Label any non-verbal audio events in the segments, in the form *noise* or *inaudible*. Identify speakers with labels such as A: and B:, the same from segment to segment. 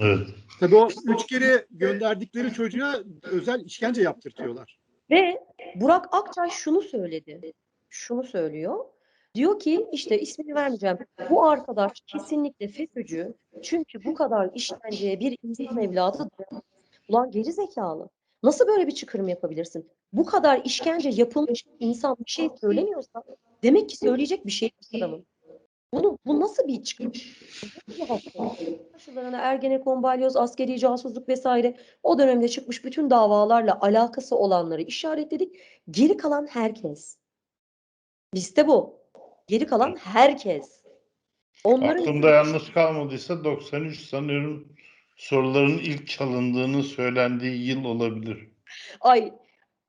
A: Evet.
B: Tabii o üç kere gönderdikleri çocuğa özel işkence yaptırtıyorlar.
C: Ve Burak Akçay şunu söyledi. Şunu söylüyor. Diyor ki işte ismini vermeyeceğim. Bu arkadaş kesinlikle FETÖ'cü. Çünkü bu kadar işkenceye bir insan evladı. Ulan geri zekalı. Nasıl böyle bir çıkarım yapabilirsin? Bu kadar işkence yapılmış bir insan bir şey söylemiyorsa demek ki söyleyecek bir şey yok adamın. Bunu, bu nasıl bir çıkım? Karşılarına Ergenekon, balyoz, askeri casusluk vesaire o dönemde çıkmış bütün davalarla alakası olanları işaretledik. Geri kalan herkes. Liste bu. Geri kalan herkes. Onların
A: Aklımda yalnız kalmadıysa 93 sanıyorum soruların ilk çalındığını söylendiği yıl olabilir.
C: Ay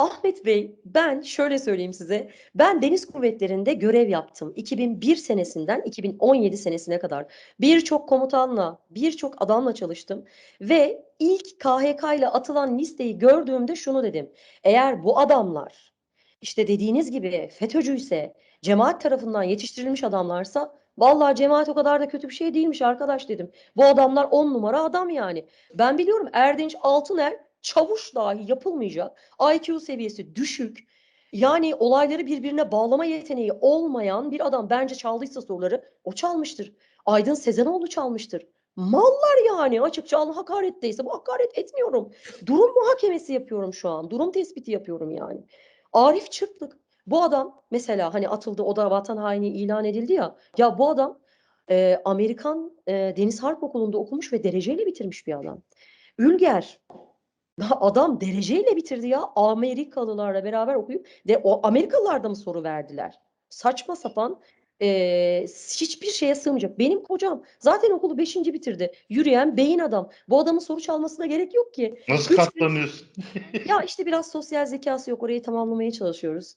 C: Ahmet Bey ben şöyle söyleyeyim size. Ben Deniz Kuvvetleri'nde görev yaptım. 2001 senesinden 2017 senesine kadar. Birçok komutanla, birçok adamla çalıştım. Ve ilk KHK ile atılan listeyi gördüğümde şunu dedim. Eğer bu adamlar işte dediğiniz gibi FETÖ'cüyse, cemaat tarafından yetiştirilmiş adamlarsa vallahi cemaat o kadar da kötü bir şey değilmiş arkadaş dedim. Bu adamlar on numara adam yani. Ben biliyorum Erdinç Altıner çavuş dahi yapılmayacak. IQ seviyesi düşük. Yani olayları birbirine bağlama yeteneği olmayan bir adam bence çaldıysa soruları o çalmıştır. Aydın Sezenoğlu çalmıştır. Mallar yani açıkça Allah hakaretteyse bu hakaret etmiyorum. Durum muhakemesi yapıyorum şu an. Durum tespiti yapıyorum yani. Arif Çırplık. Bu adam mesela hani atıldı o da vatan haini ilan edildi ya. Ya bu adam e, Amerikan e, Deniz Harp Okulu'nda okumuş ve dereceyle bitirmiş bir adam. Ülger Adam dereceyle bitirdi ya. Amerikalılarla beraber okuyup de o Amerikalılar da mı soru verdiler? Saçma sapan eee, hiçbir şeye sığmayacak. Benim kocam zaten okulu 5. bitirdi. Yürüyen beyin adam. Bu adamın soru çalmasına gerek yok ki.
A: Nasıl
C: Üç-
A: katlanıyorsun? *laughs*
C: Ya işte biraz sosyal zekası yok. Orayı tamamlamaya çalışıyoruz.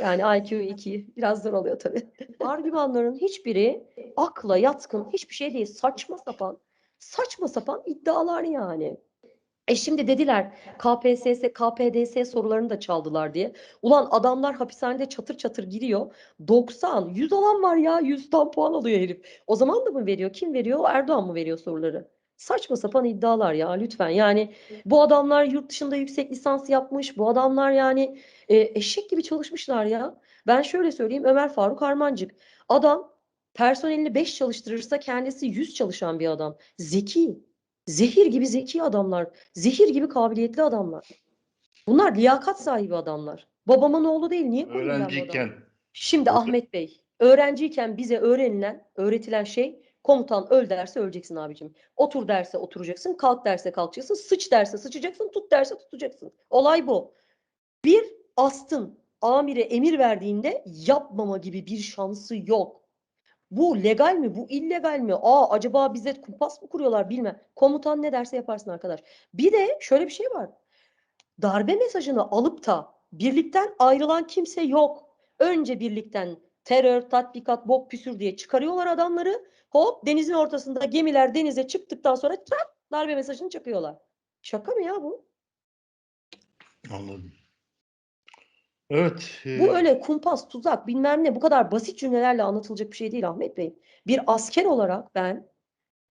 C: Yani IQ 2 biraz zor oluyor tabii. *laughs* Argümanların hiçbiri akla yatkın hiçbir şey değil. Saçma sapan, saçma sapan iddialar yani. E şimdi dediler KPSS, KPDS sorularını da çaldılar diye. Ulan adamlar hapishanede çatır çatır giriyor. 90, 100 alan var ya. 100 tam puan alıyor herif. O zaman da mı veriyor? Kim veriyor? Erdoğan mı veriyor soruları? Saçma sapan iddialar ya lütfen. Yani bu adamlar yurt dışında yüksek lisans yapmış. Bu adamlar yani e, eşek gibi çalışmışlar ya. Ben şöyle söyleyeyim Ömer Faruk Harmancık. Adam personelini 5 çalıştırırsa kendisi 100 çalışan bir adam. Zeki. Zehir gibi zeki adamlar. Zehir gibi kabiliyetli adamlar. Bunlar liyakat sahibi adamlar. Babamın oğlu değil. Niye adamı?
A: Öğrenciyken.
C: Şimdi Ahmet Bey, öğrenciyken bize öğrenilen, öğretilen şey komutan öl derse öleceksin abicim. Otur derse oturacaksın, kalk derse kalkacaksın, sıç derse sıçacaksın, tut derse tutacaksın. Olay bu. Bir astın amire emir verdiğinde yapmama gibi bir şansı yok. Bu legal mi? Bu illegal mi? Aa acaba bize kumpas mı kuruyorlar bilmem. Komutan ne derse yaparsın arkadaş. Bir de şöyle bir şey var. Darbe mesajını alıp da birlikten ayrılan kimse yok. Önce birlikten terör, tatbikat, bok püsür diye çıkarıyorlar adamları. Hop denizin ortasında gemiler denize çıktıktan sonra çat darbe mesajını çakıyorlar. Şaka mı ya bu?
A: Anladım. Evet. e,
C: Bu öyle kumpas, tuzak bilmem ne bu kadar basit cümlelerle anlatılacak bir şey değil Ahmet Bey. Bir asker olarak ben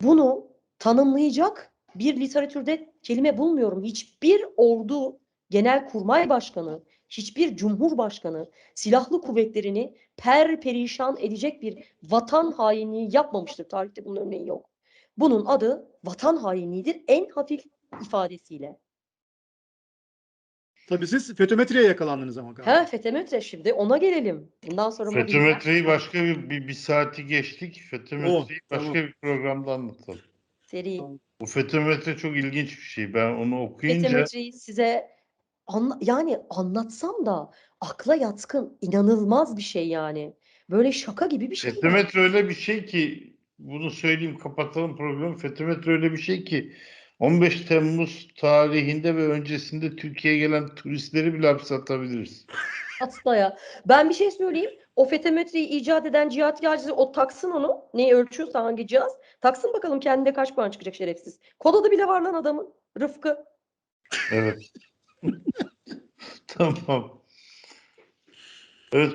C: bunu tanımlayacak bir literatürde kelime bulmuyorum. Hiçbir ordu genelkurmay başkanı, hiçbir cumhurbaşkanı silahlı kuvvetlerini per perişan edecek bir vatan hainliği yapmamıştır. Tarihte bunun örneği yok. Bunun adı vatan hainliğidir en hafif ifadesiyle.
B: Tabii siz FETÖ'metreye yakalandınız ama galiba.
C: Ha FETÖ'metre şimdi ona gelelim. Bundan sonra
A: FETÖ'metreyi başka bir, bir, bir saati geçtik. FETÖ'metreyi
B: Oh,
A: başka
B: tamam.
A: bir programda anlatalım.
C: seri.
A: Bu FETÖ'metre çok ilginç bir şey. Ben onu okuyunca
C: Metametreyi size anla- yani anlatsam da akla yatkın inanılmaz bir şey yani. Böyle şaka gibi bir şey. yani.
A: Öyle bir şey ki bunu söyleyeyim kapatalım programı. FETÖ'metre öyle bir şey ki 15 Temmuz tarihinde ve öncesinde Türkiye'ye gelen turistleri bile hapse atabiliriz.
C: Hasta ya. Ben bir şey söyleyeyim. O fetometreyi icat eden Cihat Yağcı o taksın onu. Neyi ölçüyorsa hangi cihaz. Taksın bakalım kendine kaç puan çıkacak şerefsiz. Kod adı bile var lan adamın. Rıfkı.
A: Evet. *laughs* tamam. Evet